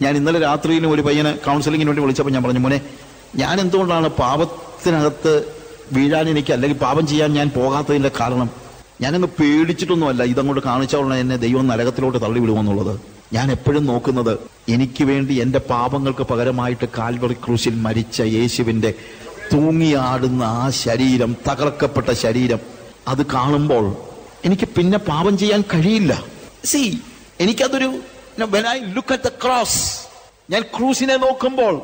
ഞാൻ ഇന്നലെ രാത്രിയിലും ഒരു പയ്യനെ കൗൺസിലിങ്ങിന് വേണ്ടി വിളിച്ചപ്പോൾ ഞാൻ പറഞ്ഞു മോനെ ഞാൻ എന്തുകൊണ്ടാണ് പാപത്തിനകത്ത് വീഴാൻ എനിക്ക് അല്ലെങ്കിൽ പാപം ചെയ്യാൻ ഞാൻ പോകാത്തതിന്റെ കാരണം? ഞാനങ്ങ് പേടിച്ചിട്ടൊന്നുമല്ല ഇതങ്ങോട്ട് കാണിച്ച ഉടനെ എന്നെ ദൈവം നരകത്തിലോട്ട് തള്ളി വിടുമെന്നുള്ളത് ഞാൻ എപ്പോഴും നോക്കുന്നത് എനിക്ക് വേണ്ടി എന്റെ പാപങ്ങൾക്ക് പകരമായിട്ട് കാൽവറി ക്രൂശിൽ മരിച്ച യേശുവിന്റെ തൂങ്ങിയാടുന്ന ആ ശരീരം തകർക്കപ്പെട്ട ശരീരം അത് കാണുമ്പോൾ എനിക്ക് പിന്നെ പാപം ചെയ്യാൻ കഴിയില്ല. സി എനിക്കതൊരു When I look at the cross ഞാൻ ക്രൂസിനെ നോക്കുമ്പോൾ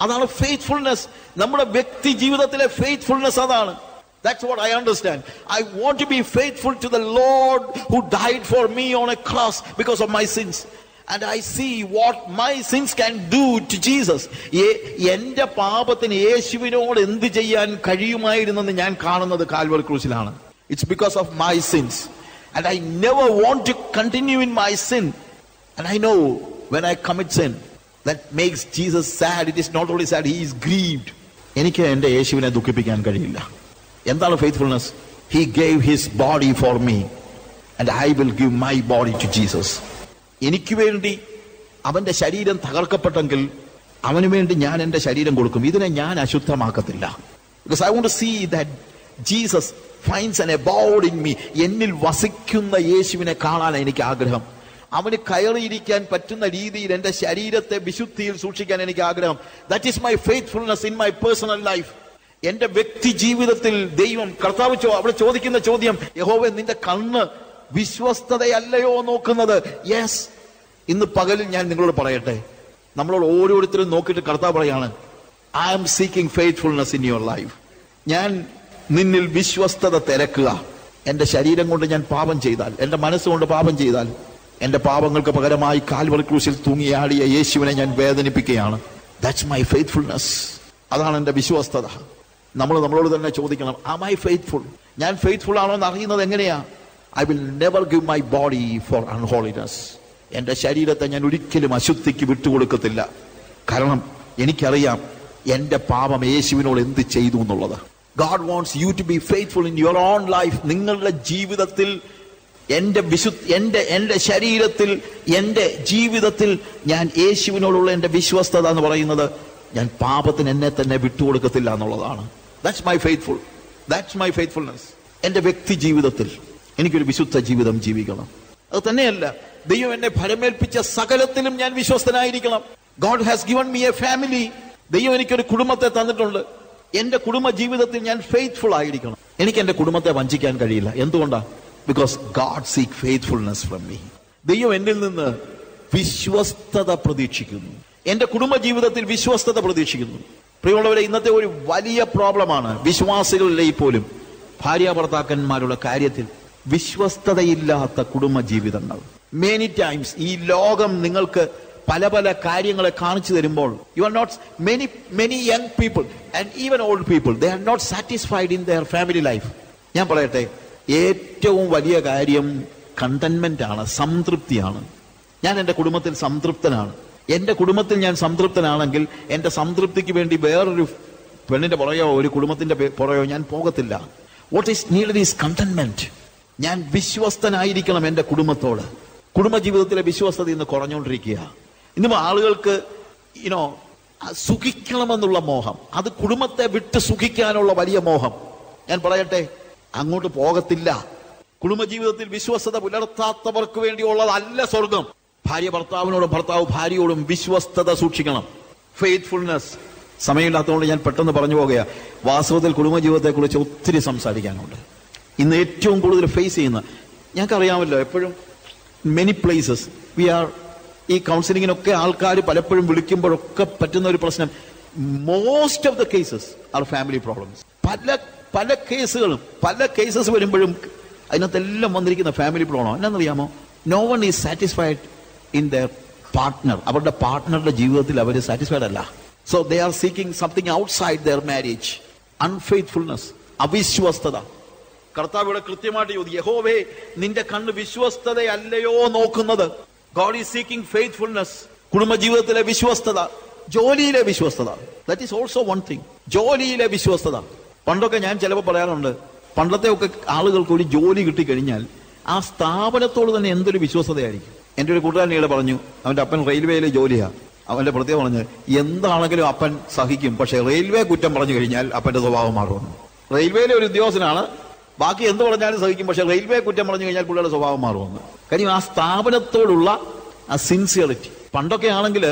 അതാണ് ഫെയ്ത്ത്ഫുൾനെസ് നമ്മുടെ വ്യക്തി ജീവിതത്തിലെ ഫെയ്ത്ത്ഫുൾനെസ് അതാണ് That's what I understand. I want to be faithful to the Lord who died for me on a cross because of my sins. And I see what my sins can do to Jesus. A- എന്റെ പാപത്തിന് യേശുവിനോട് എന്ത് ചെയ്യാൻ കഴിയുമായിരുന്നെന്ന് ഞാൻ കാണുന്നത് Calvary ക്രൂസിലാണ് it's because of my sins and I never want to continue in my sin And I know when I commit sin, that makes Jesus sad. It is not only sad, he is grieved. എനിക്ക് എന്റെ യേശുവിനെ ദുഃഖിപ്പിക്കാൻ കഴിയില്ല. എന്താണ് faithfulness he gave his body for me and I will give my body to Jesus എനിക്ക് വേണ്ടി അവന്റെ ശരീരം തകർക്കപ്പെട്ടെങ്കിൽ അവന് വേണ്ടി ഞാൻ എന്റെ ശരീരം കൊടുക്കും. ഇതിനെ ഞാൻ അശുദ്ധമാക്കത്തില്ല. Because I want see that Jesus finds an abode in me എന്നിൽ വസിക്കുന്ന യേശുവിനെ കാണാൻ എനിക്ക് ആഗ്രഹം. അവന് കയറിയിരിക്കാൻ പറ്റുന്ന രീതിയിൽ എന്റെ ശരീരത്തെ വിശുദ്ധിയിൽ സൂക്ഷിക്കാൻ എനിക്ക് ആഗ്രഹം. That is my faithfulness in my personal life എന്റെ വ്യക്തി ജീവിതത്തിൽ ദൈവം കർത്താവ് അവിടെ ചോദിക്കുന്ന ചോദ്യം യഹോവ നിന്റെ കണ്ണ് വിശ്വസ്തതയല്ലയോ നോക്കുന്നത്? യെസ് ഇന്ന് പകലിൽ ഞാൻ നിങ്ങളോട് പറയട്ടെ. നമ്മളോട് ഓരോരുത്തരും നോക്കിയിട്ട് കർത്താവ് പറയാണ് I am seeking faithfulness in your life ഞാൻ നിന്നിൽ വിശ്വസ്തത തിരക്കുക. എന്റെ ശരീരം കൊണ്ട് ഞാൻ പാപം ചെയ്താൽ എന്റെ മനസ്സുകൊണ്ട് പാപം ചെയ്താൽ എന്റെ പാപങ്ങൾക്ക് പകരമായി കാൽവറി ക്രൂശിൽ തൂങ്ങിയാടിയ യേശുവിനെ ഞാൻ വേദനിപ്പിക്കുകയാണ്. ദാറ്റ്സ് മൈ ഫെയ്ത്ത്ഫുൾനെസ് അതാണ് എന്റെ വിശ്വസ്തത. നമ്മൾ നമ്മളോട് തന്നെ ചോദിക്കണം ആം ഐ ഫെയ്ത്ത്ഫുൾ ഞാൻ ഫെയ്ത്ത്ഫുൾ ആണോ എന്ന് അറിയുന്നത് എങ്ങനെയാ? I will never give my body for unholiness എന്റെ ശരീരത്തെ ഞാൻ ഒരിക്കലും അശുദ്ധിക്ക് വിട്ടുകൊടുക്കത്തില്ല. കാരണം എനിക്കറിയാം എന്റെ പാപം യേശുവിനോട് എന്ത് ചെയ്തു എന്നുള്ളത്. God wants you to be faithful in your own life നിങ്ങളുടെ ജീവിതത്തിൽ എന്റെ വിശു എന്റെ എന്റെ ശരീരത്തിൽ എന്റെ ജീവിതത്തിൽ ഞാൻ യേശുവിനോടുള്ള എന്റെ വിശ്വസ്തത എന്ന് പറയുന്നത് ഞാൻ പാപത്തിന് എന്നെ തന്നെ വിട്ടുകൊടുക്കത്തില്ല എന്നുള്ളതാണ്. That's my faithful that's my faithfulness എന്റെ വ്യക്തി ജീവിതത്തിൽ എനിക്കൊരു വിശുദ്ധ ജീവിതം ജീവിക്കണം. അത് തന്നെയല്ല ദൈവം എന്നെ ഫലമേൽപ്പിച്ച സകലത്തിലും ഞാൻ വിശ്വസ്തനായിരിക്കണം. God has given me a family ദൈവം എനിക്കൊരു കുടുംബത്തെ തന്നിട്ടുണ്ട്. എന്റെ കുടുംബ ജീവിതത്തിൽ ഞാൻ ഫെയ്ത്ത്ഫുൾ ആയിരിക്കണം. എനിക്ക് എന്റെ കുടുംബത്തെ വഞ്ചിക്കാൻ കഴിയില്ല. എന്തുകൊണ്ടാ? Because God seek faithfulness from me ദൈവം എന്നിൽ നിന്ന് വിശ്വസ്തത പ്രതീക്ഷിക്കുന്നു. എന്റെ കുടുംബ ജീവിതത്തിൽ വിശ്വസ്തത പ്രതീക്ഷിക്കുന്നു. പ്രിയമുള്ളവരെ ഇന്നത്തെ ഒരു വലിയ പ്രോബ്ലമാണ് വിശ്വാസികളിലെ പോലും ഭാര്യ ഭർത്താക്കന്മാരുടെ കാര്യത്തിൽ വിശ്വസ്തതയില്ലാത്ത കുടുംബ ജീവിതങ്ങൾ മെനി ടൈംസ് ഈ ലോകം നിങ്ങൾക്ക് പല പല കാര്യങ്ങളെ കാണിച്ചു തരുമ്പോൾ you are not many many young people and even old people they are not satisfied in their family life ഞാൻ പറയട്ടെ ഏറ്റവും വലിയ കാര്യം കണ്ടന്റ്മെന്റ് ആണ് സംതൃപ്തിയാണ്. ഞാൻ എന്റെ കുടുംബത്തിൽ സംതൃപ്തനാണ്. എന്റെ കുടുംബത്തിൽ ഞാൻ സംതൃപ്തനാണെങ്കിൽ എന്റെ സംതൃപ്തിക്ക് വേണ്ടി വേറൊരു പെണ്ണിന്റെ പുറയോ ഒരു കുടുംബത്തിന്റെ പുറയോ ഞാൻ പോകത്തില്ല. What is need is contentment ഞാൻ വിശ്വസ്തനായിരിക്കണം എന്റെ കുടുംബത്തോട്. കുടുംബജീവിതത്തിലെ വിശ്വസ്തത ഇന്ന് കുറഞ്ഞുകൊണ്ടിരിക്കുക ഇന്നും ആളുകൾക്ക് ഇനോ സുഖിക്കണമെന്നുള്ള മോഹം. അത് കുടുംബത്തെ വിട്ട് സുഖിക്കാനുള്ള വലിയ മോഹം. ഞാൻ പറയട്ടെ? അങ്ങോട്ട് പോകത്തില്ല. കുടുംബജീവിതത്തിൽ വിശ്വസ്തത പുലർത്താത്തവർക്ക് വേണ്ടിയുള്ളതല്ല സ്വർഗം. ഭാര്യ ഭർത്താവിനോടും ഭർത്താവ് ഭാര്യയോടും വിശ്വസ്തത സൂക്ഷിക്കണം. ഫെയ്ത്ത്ഫുൾനെസ് സമയമില്ലാത്തതുകൊണ്ട് ഞാൻ പെട്ടെന്ന് പറഞ്ഞു പോകുക വാസ്തവത്തിൽ കുടുംബജീവിതത്തെക്കുറിച്ച് ഒത്തിരി സംസാരിക്കാനുണ്ട്. ഇന്ന് ഏറ്റവും കൂടുതൽ ഫേസ് ചെയ്യുന്ന ഞങ്ങൾക്കറിയാമല്ലോ എപ്പോഴും മെനി പ്ലേസസ് വി ആർ ഈ കൗൺസിലിങ്ങിനൊക്കെ ആൾക്കാർ പലപ്പോഴും വിളിക്കുമ്പോഴൊക്കെ പറ്റുന്ന ഒരു പ്രശ്നം. Most of the cases are family problems പല പല കേസുകളും പല കേസസ് വരുമ്പോഴും അതിനകത്തെല്ലാം വന്നിരിക്കുന്ന family problem എന്നാണെന്നറിയാമോ no one is satisfied in the partner അവരുടെ പാർട്ട്ണറുടെ ജീവിതത്തിൽ അവർ സാറ്റിസ്ഫൈഡ് അല്ല. So they are seeking something outside their marriage unfaithfulness അവിശ്വസ്തത. കർത്താവ് ഇവിടെ കൃത്യമായിട്ട് ചോദി യഹോവേ നിന്റെ കണ്ണ് വിശ്വസ്തതയല്ലയോ നോക്കുന്നത്? ഗോഡ് ഈസ് സീക്കിംഗ് ഫെയ്ത്ത്ഫുൾനെസ് കുടുംബജീവിതത്തിലെ വിശ്വസ്തത ജോലിയിലെ വിശ്വസ്തത. That is also one thing ജോലിയിലെ വിശ്വസ്തത. പണ്ടൊക്കെ ഞാൻ ചിലപ്പോൾ പറയാറുണ്ട് പണ്ടത്തെ ഒക്കെ ആളുകൾക്ക് ഒരു ജോലി കിട്ടിക്കഴിഞ്ഞാൽ ആ സ്ഥാപനത്തോട് തന്നെ എന്തൊരു വിശ്വസതയായിരിക്കും. എന്റെ ഒരു കൂട്ടുകാരനീടെ പറഞ്ഞു അവന്റെ അപ്പൻ റെയിൽവേയിലെ ജോലിയാ. അവന്റെ പ്രത്യേകം പറഞ്ഞ് എന്താണെങ്കിലും അപ്പൻ സഹിക്കും പക്ഷെ റെയിൽവേ കുറ്റം പറഞ്ഞു കഴിഞ്ഞാൽ അപ്പന്റെ സ്വഭാവം മാറും റെയിൽവേയിലെ ഒരു ഉദ്യോഗസ്ഥനാണ് ബാക്കി എന്ത് പറഞ്ഞാലും സഹിക്കും പക്ഷെ റെയിൽവേ കുറ്റം പറഞ്ഞു കഴിഞ്ഞാൽ പുള്ളിയുടെ സ്വഭാവം മാറുമെന്ന്. കാര്യം ആ സ്ഥാപനത്തോടുള്ള ആ സിൻസിയറിറ്റി പണ്ടൊക്കെ ആണെങ്കിൽ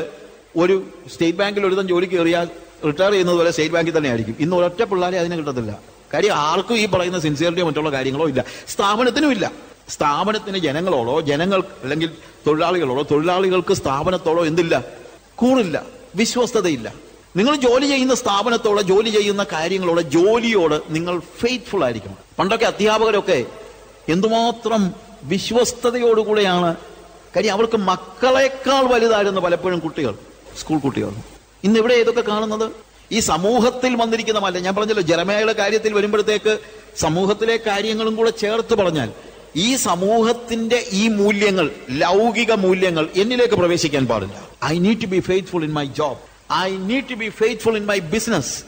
ഒരു സ്റ്റേറ്റ് ബാങ്കിൽ ഒരുതം ജോലി കയറിയാൽ റിട്ടയർ ചെയ്യുന്നത് പോലെ സ്റ്റേറ്റ് ബാങ്കിൽ തന്നെ ആയിരിക്കും ഇന്ന് ഒരൊറ്റ പിള്ളേരെ അതിനെ കിട്ടത്തില്ല. കാര്യം ആർക്കും ഈ പറയുന്ന സിൻസിയറിറ്റിയോ മറ്റുള്ള കാര്യങ്ങളോ ഇല്ല. സ്ഥാപനത്തിനും ഇല്ല. സ്ഥാപനത്തിന് ജനങ്ങളോടോ ജനങ്ങൾ അല്ലെങ്കിൽ തൊഴിലാളികളോടോ തൊഴിലാളികൾക്ക് സ്ഥാപനത്തോടോ എന്തില്ല? കൂറില്ല വിശ്വസ്തതയില്ല. നിങ്ങൾ ജോലി ചെയ്യുന്ന സ്ഥാപനത്തോടെ ജോലി ചെയ്യുന്ന കാര്യങ്ങളോട് ജോലിയോട് നിങ്ങൾ ഫെയ്ത്ത്ഫുൾ ആയിരിക്കണം. പണ്ടൊക്കെ അധ്യാപകരൊക്കെ എന്തുമാത്രം വിശ്വസ്തയോടുകൂടെയാണ് കാര്യം അവർക്ക് മക്കളെക്കാൾ വലുതായിരുന്നു പലപ്പോഴും കുട്ടികൾ. സ്കൂൾ കുട്ടികൾ. ഇന്ന് ഇവിടെ ഏതൊക്കെ കാണുന്നത്? ഈ സമൂഹത്തിൽ വന്നിരിക്കുന്ന മല്ല ഞാൻ പറഞ്ഞല്ലോ ജലമേയുടെ കാര്യത്തിൽ വരുമ്പോഴത്തേക്ക് സമൂഹത്തിലെ കാര്യങ്ങളും കൂടെ ചേർത്ത് പറഞ്ഞാൽ ഈ സമൂഹത്തിന്റെ ഈ മൂല്യങ്ങൾ ലൗകിക മൂല്യങ്ങൾ എന്നിലേക്ക് പ്രവേശിക്കാൻ പാടില്ല. I need to be faithful in my job I need to be faithful in my business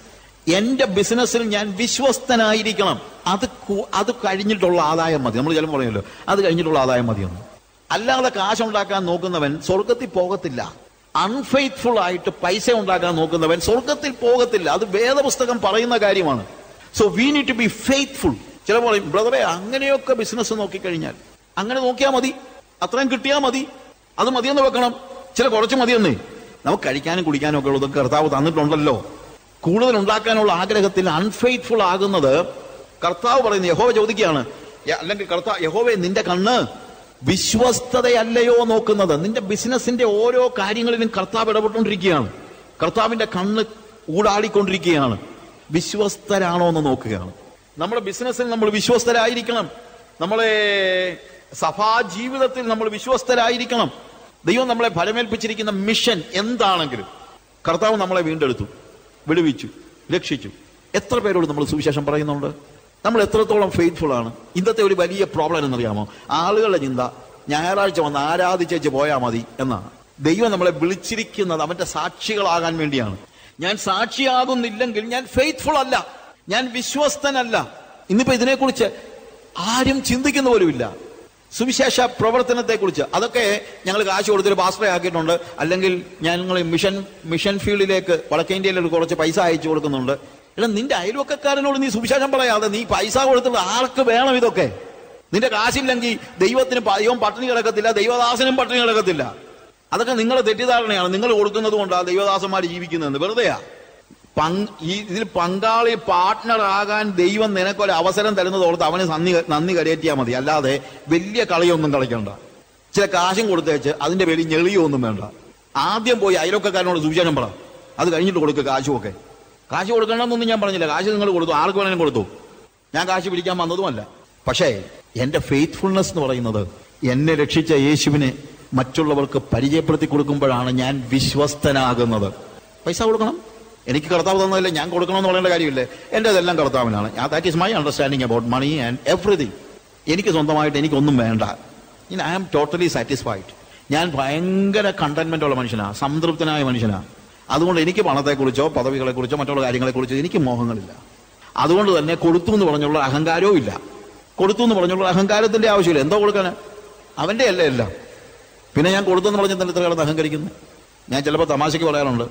എന്റെ ബിസിനസ്സിൽ ഞാൻ വിശ്വസ്തനായിരിക്കണം. അത് അത് കഴിഞ്ഞിട്ടുള്ള ആദായം മതി. നമ്മൾ ചിലപ്പോൾ പറയുമല്ലോ അത് കഴിഞ്ഞിട്ടുള്ള ആദായം മതിയൊന്നും. അല്ലാതെ കാശുണ്ടാക്കാൻ നോക്കുന്നവൻ സ്വർഗത്തിൽ പോകത്തില്ല. അൺഫെയ്ത്ത്ഫുൾ ആയിട്ട് പൈസ ഉണ്ടാക്കാൻ നോക്കുന്നവൻ സ്വർഗത്തിൽ പോകത്തില്ല. അത് വേദപുസ്തകം പറയുന്ന കാര്യമാണ്. So we need to be faithful ചില പറയും ബ്രദറെ അങ്ങനെയൊക്കെ ബിസിനസ് നോക്കിക്കഴിഞ്ഞാൽ അങ്ങനെ നോക്കിയാൽ മതി. അത്രയും കിട്ടിയാൽ മതി. അത് മതിയെന്ന് വെക്കണം. ചില കുറച്ച് മതിയെന്നേ. നമുക്ക് കഴിക്കാനും കുടിക്കാനും ഒക്കെ ഉള്ളത് കർത്താവ് തന്നിട്ടുണ്ടല്ലോ. കൂടുതൽ ഉണ്ടാക്കാനുള്ള ആഗ്രഹത്തിൽ അൺഫെയ്ത്ത്ഫുൾ ആകുന്നത് കർത്താവ് പറയുന്നത് യഹോവ ചോദിക്കുകയാണ്. അല്ലെങ്കിൽ കർത്താവ് യഹോവെ നിന്റെ കണ്ണ് വിശ്വസ്തതയല്ലയോ നോക്കുന്നത്. നിന്റെ ബിസിനസിന്റെ ഓരോ കാര്യങ്ങളിലും കർത്താവ് ഇടപെട്ടുകൊണ്ടിരിക്കുകയാണ്. കർത്താവിന്റെ കണ്ണ് ഊടാടിക്കൊണ്ടിരിക്കുകയാണ്. വിശ്വസ്തരാണോ എന്ന് നോക്കുകയാണ്. നമ്മുടെ ബിസിനസ്സിൽ നമ്മൾ വിശ്വസ്തരായിരിക്കണം. നമ്മളെ സഭാ ജീവിതത്തിൽ നമ്മൾ വിശ്വസ്തരായിരിക്കണം. ദൈവം നമ്മളെ ഫലമേൽപ്പിച്ചിരിക്കുന്ന മിഷൻ എന്താണെങ്കിലും കർത്താവ് നമ്മളെ വീണ്ടെടുത്തു വിടുവിച്ചു രക്ഷിച്ചു. എത്ര പേരോട് നമ്മൾ സുവിശേഷം പറയുന്നുണ്ട്? നമ്മൾ എത്രത്തോളം ഫെയ്ത്ത്ഫുൾ ആണ്? ഇന്നത്തെ ഒരു വലിയ പ്രോബ്ലം എന്നറിയാമോ ആളുകളുടെ ചിന്ത ഞായറാഴ്ച വന്ന് ആരാധിച്ചേച്ച് പോയാൽ മതി എന്നാണ്. ദൈവം നമ്മളെ വിളിച്ചിരിക്കുന്നത് അവന്റെ സാക്ഷികളാകാൻ വേണ്ടിയാണ്. ഞാൻ സാക്ഷിയാകുന്നില്ലെങ്കിൽ ഞാൻ ഫെയ്ത്ത്ഫുൾ അല്ല. ഞാൻ വിശ്വസ്തനല്ല. ഇന്നിപ്പോ ഇതിനെക്കുറിച്ച് ആരും ചിന്തിക്കുന്ന പോലുമില്ല. സുവിശേഷ പ്രവർത്തനത്തെ കുറിച്ച് അതൊക്കെ ഞങ്ങൾ കാശ് കൊടുത്തൊരു പാസ്റ്ററെ ആക്കിയിട്ടുണ്ട്. അല്ലെങ്കിൽ ഞങ്ങൾ മിഷൻ മിഷൻ ഫീൽഡിലേക്ക് വടക്കേ ഇന്ത്യയിൽ കുറച്ച് പൈസ അയച്ചു കൊടുക്കുന്നുണ്ട്. എടാ നിന്റെ അയൽവക്കക്കാരനോട് നീ സുവിശേഷം പറയാതെ നീ പൈസ കൊടുത്തുള്ള ആർക്ക് വേണം ഇതൊക്കെ? നിന്റെ കാശില്ലെങ്കിൽ ദൈവത്തിന് ദൈവം പട്ടിണി കിടക്കത്തില്ല ദൈവദാസനും പട്ടിണി കിടക്കത്തില്ല. അതൊക്കെ നിങ്ങളെ തെറ്റിദ്ധാരണയാണ്. നിങ്ങൾ കൊടുക്കുന്നത് കൊണ്ടാണ് ദൈവദാസന്മാർ ജീവിക്കുന്നതെന്ന്. വെറുതെയാ. പങ്ക് ഈ ഇതിൽ പങ്കാളി പാർട്ട്ണർ ആകാൻ ദൈവം നിനക്കൊരു അവസരം തരുന്നത് ഓർത്ത് അവന് നന്ദി നന്ദി കരയേറ്റിയാൽ മതി. അല്ലാതെ വലിയ കളിയൊന്നും കളിക്കണ്ട. ചില കാശും കൊടുത്തേച്ച് അതിന്റെ പേരിൽ ഞെളിയൊന്നും വേണ്ട. ആദ്യം പോയി അയലൊക്കെക്കാരനോട് സൂചന പറ. അത് കഴിഞ്ഞിട്ട് കൊടുക്കുക കാശും ഒക്കെ കാശ് കൊടുക്കണമെന്നൊന്നും ഞാൻ പറഞ്ഞില്ല. കാശ് നിങ്ങൾ കൊടുത്തു. ആർക്ക് വേണമെങ്കിലും കൊടുത്തു. ഞാൻ കാശ് പിടിക്കാൻ വന്നതുമല്ല. പക്ഷേ എന്റെ ഫെയ്ത്ത്ഫുൾനെസ് എന്ന് പറയുന്നത് എന്നെ രക്ഷിച്ച യേശുവിനെ മറ്റുള്ളവർക്ക് പരിചയപ്പെടുത്തി കൊടുക്കുമ്പോഴാണ് ഞാൻ വിശ്വസ്തനാകുന്നത്. പൈസ കൊടുക്കണം. എനിക്ക് കർത്താവ് തന്നതല്ലേ ഞാൻ കൊടുക്കണമെന്ന് പറയേണ്ട കാര്യമില്ലേ? എന്റെ അതെല്ലാം കർത്താവിനാണ് that is my understanding about money and everything എനിക്ക് സ്വന്തമായിട്ട് എനിക്കൊന്നും വേണ്ട. ഐ ആം ടോട്ടലി സാറ്റിസ്ഫൈഡ് ഞാൻ ഭയങ്കര കണ്ടന്റ്മെന്റ് ഉള്ള മനുഷ്യനാണ് സംതൃപ്തനായ മനുഷ്യനാണ് അതുകൊണ്ട് എനിക്ക് പണത്തെക്കുറിച്ചോ പദവികളെക്കുറിച്ചോ മറ്റുള്ള കാര്യങ്ങളെക്കുറിച്ചോ എനിക്ക് മോഹങ്ങളില്ല. അതുകൊണ്ട് തന്നെ കൊടുത്തു എന്ന് പറഞ്ഞുള്ള അഹങ്കാരവും ഇല്ല. കൊടുത്തു എന്ന് പറഞ്ഞുള്ള അഹങ്കാരത്തിന്റെ ആവശ്യമില്ല. എന്തോ കൊടുക്കാന് അവന്റെ അല്ല എല്ലാം? പിന്നെ ഞാൻ കൊടുത്തെന്ന് പറഞ്ഞ തന്നെ ഇത്ര അഹങ്കരിക്കുന്നു ഞാൻ ചിലപ്പോൾ തമാശയ്ക്ക് പറയാറുണ്ട്.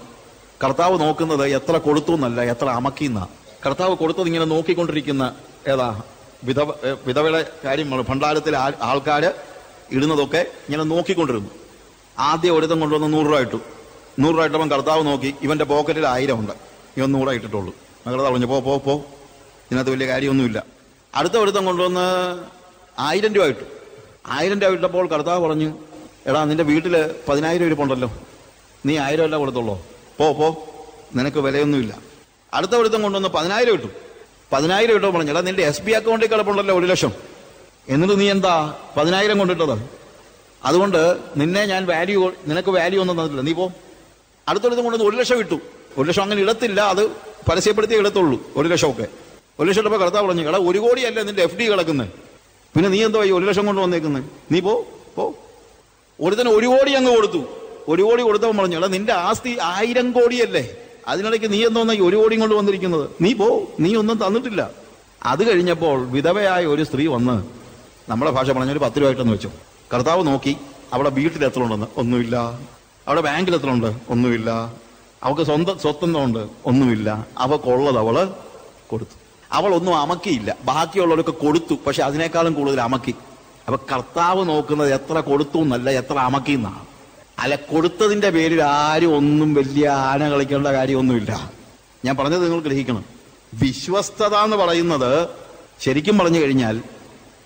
കർത്താവ് നോക്കുന്നത് എത്ര കൊടുത്തു എന്നല്ല എത്ര അമക്കിന്ന. കർത്താവ് കൊടുത്തത് ഇങ്ങനെ നോക്കിക്കൊണ്ടിരിക്കുന്ന ഏതാ വിധവ വിധവയുടെ കാര്യമാണ് ഭണ്ഡാരത്തിലെ ആൾ- ആൾക്കാര് ഇടുന്നതൊക്കെ ഇങ്ങനെ നോക്കിക്കൊണ്ടിരുന്നു. ആദ്യം ഒരിതം കൊണ്ടുവന്ന് നൂറ് രൂപ ഇട്ടു. നൂറ് രൂപ ഇട്ടപ്പം കർത്താവ് നോക്കി ഇവന്റെ പോക്കറ്റിൽ ആയിരം ഉണ്ട് ഇവൻ നൂറായി ഇട്ടിട്ടുള്ളൂ. കർത്താവ് പറഞ്ഞു പോ പോ പോ. ഇതിനകത്ത് വലിയ കാര്യമൊന്നുമില്ല. അടുത്ത ഒരുത്തം കൊണ്ടുവന്ന് ആയിരം രൂപ ഇട്ടു. ആയിരം രൂപ ഇട്ടപ്പോൾ കർത്താവ് പറഞ്ഞു എടാ നിന്റെ വീട്ടിൽ പതിനായിരം ഇരിപ്പുണ്ടല്ലോ നീ ആയിരം അല്ല കൊടുത്തുള്ളോ? പോ പോ. നിനക്ക് വിലയൊന്നുമില്ല. അടുത്ത ഒരുത്തം കൊണ്ടുവന്ന് പതിനായിരം ഇട്ടു. പതിനായിരം ഇട്ടോ പറഞ്ഞു എടാ നിന്റെ എസ് ബി അക്കൗണ്ടിൽ കിടപ്പുണ്ടല്ലോ ഒരു ലക്ഷം. എന്നിട്ട് നീ എന്താ പതിനായിരം കൊണ്ടിട്ടത്? അതുകൊണ്ട് നിന്നെ ഞാൻ വാല്യൂ നിനക്ക് വാല്യൂ ഒന്നും തന്നിട്ടില്ല. നീ പോ. അടുത്തൊരുത്തം കൊണ്ടുവന്ന് ഒരു ലക്ഷം ഇട്ടു. ഒരു ലക്ഷം അങ്ങനെ ഇടത്തില്ല അത് പരസ്യപ്പെടുത്തി ഇടത്തുള്ളൂ ഒരു ലക്ഷമൊക്കെ. ഒരു ലക്ഷം രൂപ കടത്താ പറഞ്ഞു എടാ ഒരു കോടിയല്ല നിന്റെ എഫ് ഡി കിടക്കുന്നത് പിന്നെ നീ എന്തോ ഈ ഒരു ലക്ഷം കൊണ്ട് വന്നേക്കുന്നത് നീ പോ പോ. ഒരുത്തന് ഒരു കോടി അങ്ങ് കൊടുത്തു. ഒരു കോടി കൊടുത്തവൻ പറഞ്ഞു എടാ നിന്റെ ആസ്തി ആയിരം കോടിയല്ലേ. അതിനിടയ്ക്ക് നീ എന്തോന്നാ ഈ ഒരു കോടിയും കൊണ്ട് വന്നിരിക്കുന്നത്. നീ പോ നീ ഒന്നും തന്നിട്ടില്ല. അത് കഴിഞ്ഞപ്പോൾ വിധവയായ ഒരു സ്ത്രീ വന്ന് നമ്മുടെ ഭാഷ പറഞ്ഞ ഒരു പത്ത് രൂപ ആയിട്ടെന്ന് വെച്ചു. കർത്താവ് നോക്കി അവിടെ വീട്ടിൽ എത്ര ഉണ്ടെന്ന്? ഒന്നുമില്ല. അവിടെ ബാങ്കിൽ എത്ര ഉണ്ട് ഒന്നുമില്ല. അവൾക്ക് സ്വന്തം സ്വത്തൊന്നുണ്ട്. ഒന്നുമില്ല. അവൾക്കുള്ളത് അവൾ കൊടുത്തു. അവൾ ഒന്നും അമക്കിയില്ല. ബാക്കിയുള്ളവരൊക്കെ കൊടുത്തു. പക്ഷെ അതിനേക്കാളും കൂടുതൽ അമക്കി. അപ്പൊ കർത്താവ് നോക്കുന്നത് എത്ര കൊടുത്തു എന്നല്ല എത്ര അമക്കി എന്നാണ്. അല്ല കൊടുത്തതിന്റെ പേരിൽ ആരും ഒന്നും വലിയ ആന കളിക്കേണ്ട കാര്യമൊന്നുമില്ല. ഞാൻ പറഞ്ഞത് നിങ്ങൾ ഗ്രഹിക്കണം. വിശ്വസ്തത എന്ന് പറയുന്നത് ശരിക്കും പറഞ്ഞു കഴിഞ്ഞാൽ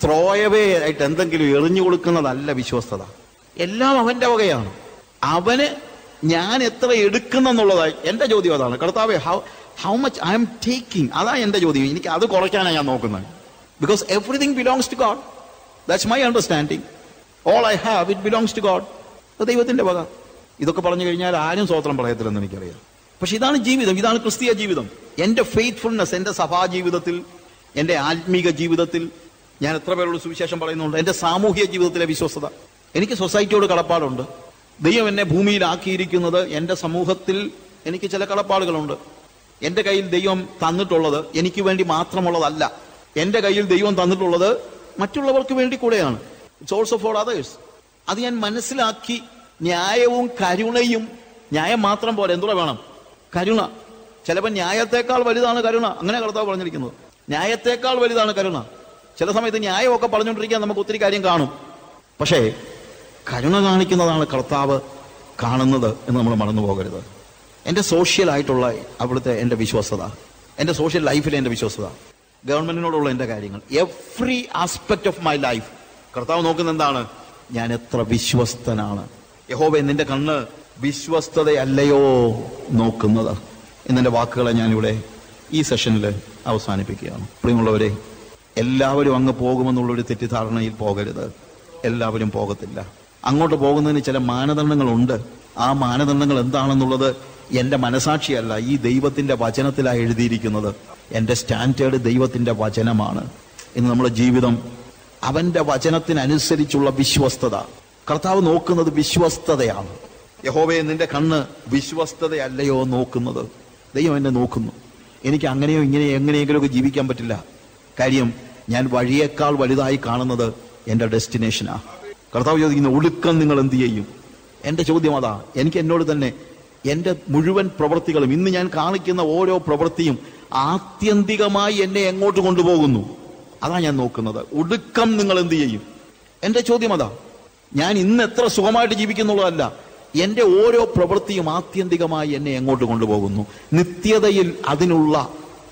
ത്രോയവേ ആയിട്ട് എന്തെങ്കിലും എറിഞ്ഞു കൊടുക്കുന്നതല്ല വിശ്വസ്തത. എല്ലാം അവന്റെ വകയാണ്. അവന് ഞാൻ എത്ര എടുക്കുന്നെന്നുള്ളതായി. എന്റെ ചോദ്യം അതാണ്. കർത്താവേ how how much I am taking അതാ എന്റെ ചോദ്യം. എനിക്ക് അത് കുറയ്ക്കാനാണ് ഞാൻ നോക്കുന്നത്. Because everything belongs to God that's my understanding all I have it belongs to God ദൈവത്തിന്റെ വക. ഇതൊക്കെ പറഞ്ഞു കഴിഞ്ഞാൽ ആരും സ്വോത്രം പറയത്തില്ലെന്ന് എനിക്കറിയാം. പക്ഷെ ഇതാണ് ജീവിതം. ഇതാണ് ക്രിസ്തീയ ജീവിതം. എന്റെ ഫെയ്ത്ത്ഫുൾനെസ് സഭാ ജീവിതത്തിൽ എന്റെ ആത്മീക ജീവിതത്തിൽ ഞാൻ എത്ര പേരോട് സുവിശേഷം പറയുന്നുണ്ട്? എന്റെ സാമൂഹിക ജീവിതത്തിലെ വിശ്വസത എനിക്ക് സൊസൈറ്റിയോട് കടപ്പാടുണ്ട്. ദൈവം എന്നെ ഭൂമിയിലാക്കിയിരിക്കുന്നത് എന്റെ സമൂഹത്തിൽ എനിക്ക് ചില കടപ്പാടുകളുണ്ട്. എന്റെ കയ്യിൽ ദൈവം തന്നിട്ടുള്ളത് എനിക്ക് വേണ്ടി മാത്രമുള്ളതല്ല. എന്റെ കയ്യിൽ ദൈവം തന്നിട്ടുള്ളത് മറ്റുള്ളവർക്ക് വേണ്ടി കൂടെയാണ്. ഇറ്റ്സ് ഓൾസോ ഫോർ അതേഴ്സ് അത് ഞാൻ മനസ്സിലാക്കി ന്യായവും കരുണയും ന്യായം മാത്രം പോലെ എന്തുകൂടെ വേണം? കരുണ. ചിലപ്പോൾ ന്യായത്തെക്കാൾ വലുതാണ് കരുണ. അങ്ങനെ കർത്താവ് പറഞ്ഞിരിക്കുന്നത് ന്യായത്തെക്കാൾ വലുതാണ് കരുണ. ചില സമയത്ത് ന്യായമൊക്കെ പറഞ്ഞുകൊണ്ടിരിക്കാൻ നമുക്ക് ഒത്തിരി കാര്യം കാണും. പക്ഷേ കരുണ കാണിക്കുന്നതാണ് കർത്താവ് കാണുന്നത് എന്ന് നമ്മൾ മറന്നു പോകരുത്. എന്റെ സോഷ്യൽ ആയിട്ടുള്ള അവിടുത്തെ എന്റെ വിശ്വസത എന്റെ സോഷ്യൽ ലൈഫിലെ എന്റെ വിശ്വസത ഗവൺമെന്റിനോടുള്ള എന്റെ കാര്യങ്ങൾ every aspect of my life കർത്താവ് നോക്കുന്ന എന്താണ്? ഞാൻ എത്ര വിശ്വസ്തനാണ്. യഹോബെ നിന്റെ കണ്ണ് വിശ്വസ്തതയല്ലയോ നോക്കുന്നത് എന്നെ വാക്കുകളെ ഞാനിവിടെ ഈ സെഷനിൽ അവസാനിപ്പിക്കുകയാണ്. പ്രിയമുള്ളവരെ എല്ലാവരും അങ്ങ് പോകുമെന്നുള്ളൊരു തെറ്റിദ്ധാരണയിൽ പോകരുത്. എല്ലാവരും പോകത്തില്ല. അങ്ങോട്ട് പോകുന്നതിന് ചില മാനദണ്ഡങ്ങളുണ്ട്. ആ മാനദണ്ഡങ്ങൾ എന്താണെന്നുള്ളത് എന്റെ മനസാക്ഷിയല്ല ഈ ദൈവത്തിന്റെ വചനത്തിലാണ് എഴുതിയിരിക്കുന്നത്. എന്റെ സ്റ്റാൻഡേർഡ് ദൈവത്തിന്റെ വചനമാണ്. ഇന്ന് നമ്മുടെ ജീവിതം അവന്റെ വചനത്തിനനുസരിച്ചുള്ള വിശ്വസ്തത. കർത്താവ് നോക്കുന്നത് വിശ്വസ്തതയാണ്. യഹോവയെ നിന്റെ കണ്ണ് വിശ്വസ്തതയല്ലയോ നോക്കുന്നത്. ദൈവം എന്നെ നോക്കുന്നു. എനിക്ക് അങ്ങനെയോ ഇങ്ങനെയോ എങ്ങനെയെങ്കിലുമൊക്കെ ജീവിക്കാൻ പറ്റില്ല. കാര്യം ഞാൻ വഴിയേക്കാൾ വലുതായി കാണുന്നത് എന്റെ ഡെസ്റ്റിനേഷനാ. കർത്താവ് ചോദിക്കുന്ന ഒടുക്കം നിങ്ങൾ എന്ത് ചെയ്യും? എന്റെ ചോദ്യം അതാ. എനിക്ക് എന്നോട് തന്നെ എന്റെ മുഴുവൻ പ്രവൃത്തികളും ഇന്ന് ഞാൻ കാണിക്കുന്ന ഓരോ പ്രവൃത്തിയും ആത്യന്തികമായി എന്നെ എങ്ങോട്ട് കൊണ്ടുപോകുന്നു? അതാ ഞാൻ നോക്കുന്നത്. ഒടുക്കം നിങ്ങൾ എന്ത് ചെയ്യും? എന്റെ ചോദ്യം അതാ. ഞാൻ ഇന്ന് എത്ര സുഖമായിട്ട് ജീവിക്കുന്നുള്ളതല്ല എന്റെ ഓരോ പ്രവൃത്തിയും ആത്യന്തികമായി എന്നെ എങ്ങോട്ട് കൊണ്ടുപോകുന്നു? നിത്യതയിൽ അതിനുള്ള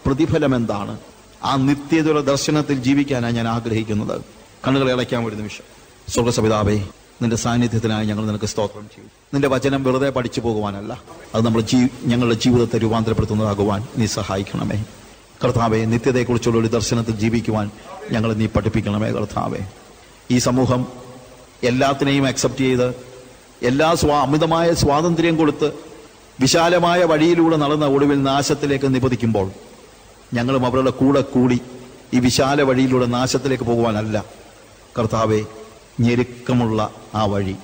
പ്രതിഫലം എന്താണ്? ആ നിത്യതയുടെ ദർശനത്തിൽ ജീവിക്കാനാണ് ഞാൻ ആഗ്രഹിക്കുന്നത്. കണ്ണുകളെ അടയ്ക്കാൻ ഒരു നിമിഷം. സ്വർഗസപിതാവേ നിന്റെ സാന്നിധ്യത്തിനായി ഞങ്ങൾ നിനക്ക് സ്തോത്രം ചെയ്യും. നിന്റെ വചനം വെറുതെ പഠിച്ചു പോകുവാനല്ല അത് നമ്മുടെ ജീ ഞങ്ങളുടെ ജീവിതത്തെ രൂപാന്തരപ്പെടുത്തുന്നതാകുവാൻ നീ സഹായിക്കണമേ. കർത്താവെ നിത്യതയെക്കുറിച്ചുള്ള ഒരു ദർശനത്തിൽ ജീവിക്കുവാൻ ഞങ്ങളെ നീ പഠിപ്പിക്കണമേ കർത്താവെ. ഈ സമൂഹം എല്ലാത്തിനെയും അക്സെപ്റ്റ് ചെയ്ത് എല്ലാ സ്വാ അമിതമായ സ്വാതന്ത്ര്യം കൊടുത്ത് വിശാലമായ വഴിയിലൂടെ നടന്ന ഒടുവിൽ നാശത്തിലേക്ക് നിപതിക്കുമ്പോൾ ഞങ്ങളും അവരുടെ കൂടെ കൂടി ഈ വിശാല വഴിയിലൂടെ നാശത്തിലേക്ക് പോകുവാനല്ല. കർത്താവെ ഞെരുക്കമുള്ള ആ വഴി.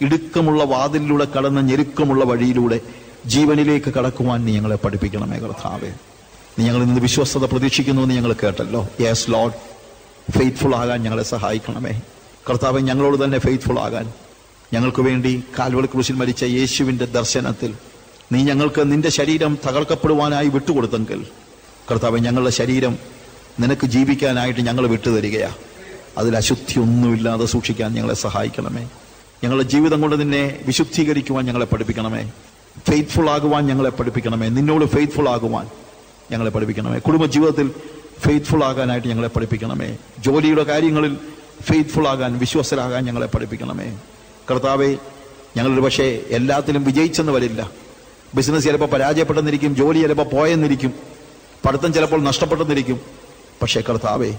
ഇടുക്കമുള്ള വാതിലിലൂടെ കടന്ന ഞെരുക്കമുള്ള വഴിയിലൂടെ ജീവനിലേക്ക് കടക്കുവാൻ നീ ഞങ്ങളെ പഠിപ്പിക്കണമേ കർത്താവേ. നീ ഞങ്ങളിൽ നിന്ന് വിശ്വസ്തത പ്രതീക്ഷിക്കുന്നു എന്ന് ഞങ്ങൾ കേട്ടല്ലോ. യെസ് ലോഡ് ഫെയ്ത്ത്ഫുൾ ആകാൻ ഞങ്ങളെ സഹായിക്കണമേ. കർത്താവ് ഞങ്ങളോട് തന്നെ ഫെയ്ത്ത്ഫുൾ ആകാൻ. ഞങ്ങൾക്ക് വേണ്ടി കാൽവളി ക്രൂശിൽ മരിച്ച യേശുവിന്റെ ദർശനത്തിൽ നീ ഞങ്ങൾക്ക് നിന്റെ ശരീരം തകർക്കപ്പെടുവാനായി വിട്ടുകൊടുത്തെങ്കിൽ കർത്താവ് ഞങ്ങളുടെ ശരീരം നിനക്ക് ജീവിക്കാനായിട്ട് ഞങ്ങൾ വിട്ടുതരികയാ. അതിൽ അശുദ്ധി ഒന്നുമില്ലാതെ സൂക്ഷിക്കാൻ ഞങ്ങളെ സഹായിക്കണമേ. ഞങ്ങളുടെ ജീവിതം കൊണ്ട് നിന്നെ വിശുദ്ധീകരിക്കുവാൻ ഞങ്ങളെ പഠിപ്പിക്കണമേ. ഫെയ്ത്ത്ഫുൾ ആകുവാൻ ഞങ്ങളെ പഠിപ്പിക്കണമേ. നിന്നോട് ഫെയ്ത്ത്ഫുൾ ആകുവാൻ ഞങ്ങളെ പഠിപ്പിക്കണമേ. കുടുംബ ജീവിതത്തിൽ ഫെയ്ത്ത്ഫുൾ ആകാനായിട്ട് ഞങ്ങളെ പഠിപ്പിക്കണമേ. ജോലിയുടെ കാര്യങ്ങളിൽ ഫെയ്ത്ത്ഫുൾ ആകാൻ വിശ്വസരാകാൻ ഞങ്ങളെ പഠിപ്പിക്കണമേ. കർത്താവെ ഞങ്ങളൊരു പക്ഷേ എല്ലാത്തിലും വിജയിച്ചെന്ന് വരില്ല. ബിസിനസ് ചിലപ്പോൾ പരാജയപ്പെട്ടെന്നിരിക്കും ജോലി ചിലപ്പോൾ പോയെന്നിരിക്കും പഠിത്തം ചിലപ്പോൾ നഷ്ടപ്പെട്ടെന്നിരിക്കും. പക്ഷേ കർത്താവെ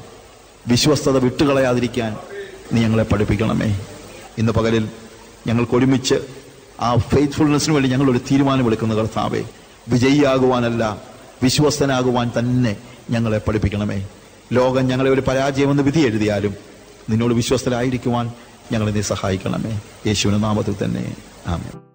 വിശ്വസ്തത വിട്ടുകളയാതിരിക്കാൻ നീ ഞങ്ങളെ പഠിപ്പിക്കണമേ. ഇന്ന് പകലിൽ ഞങ്ങൾക്ക് ഒരുമിച്ച് ആ ഫെയ്ത്ത്ഫുൾനെസ്സിന് വേണ്ടി ഞങ്ങളൊരു തീരുമാനമെടുക്കുന്ന കർത്താവെ വിജയിയാകുവാനല്ല വിശ്വസ്തനാകുവാൻ തന്നെ ഞങ്ങളെ പഠിപ്പിക്കണമേ. ലോകം ഞങ്ങളെ ഒരു പരാജയമെന്ന് വിധി എഴുതിയാലും നിന്നോട് വിശ്വസ്തരായിരിക്കുവാൻ ഞങ്ങളെ നീ സഹായിക്കണമേ. യേശുവിന് നാമത്തിൽ തന്നെ. ആമേൻ.